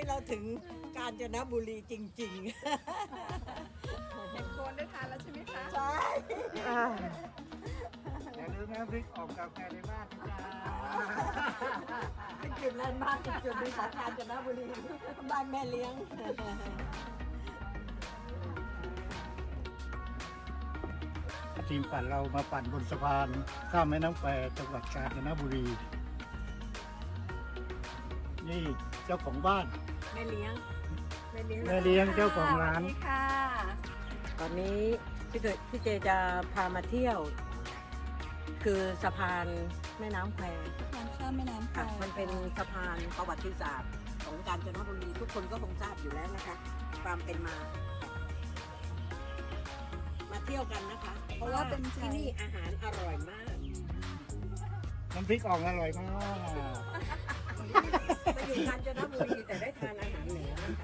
นี้เราถึงกาญจนบุรีจริงเห็นโคนได้ทานแล้วใช่ไหมคะๆใช่อย่าลืมนะพริกออกกาแฟในบ้านนะจ๊ะเป็นจุดแลนด์มาร์คเป็นจุดหนึงของกาญจนบุรีบ้านแม่เลี้ยงทีมปั่นเรามาปั่นบนสะพานข้ามแม่น้ำแควจังหวัดกาญจนบุรี นี่เจ้าของบ้านแม่เลี้ยงแม่เลี้ยงแม่เลี้ยงเจ้าของร้าน สวัสดีค่ะ ตอนนี้พี่เจพี่เจจะพามาเที่ยว คือสะพานแม่น้ำแควทานข้ามแม่น้ำค่ะ มันเป็นสะพานประวัติศาสตร์ของกาญจนบุรีทุกคนก็คงทราบอยู่แล้วนะคะ ความเป็นมา มาเที่ยวกันนะคะ เพราะว่าที่นี่อาหารอร่อยมาก น้ำพริกอ่องอร่อยมาก ไปอยู่กาญจนบุรีแต่ได้ทานอาหาร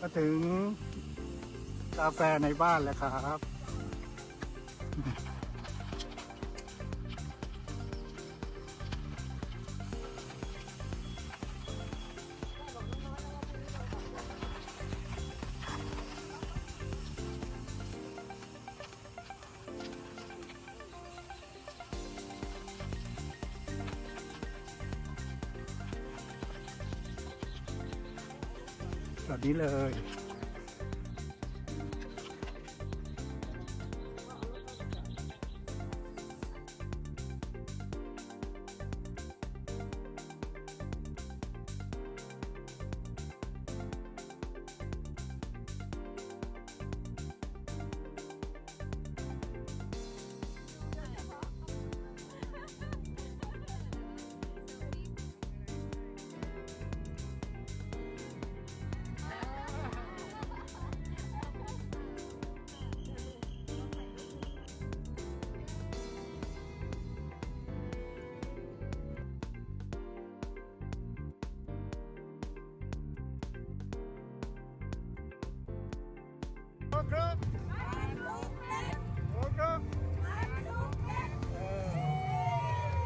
มาถึงกาแฟในบ้านแล้วครับ แบบนี้เลย Club.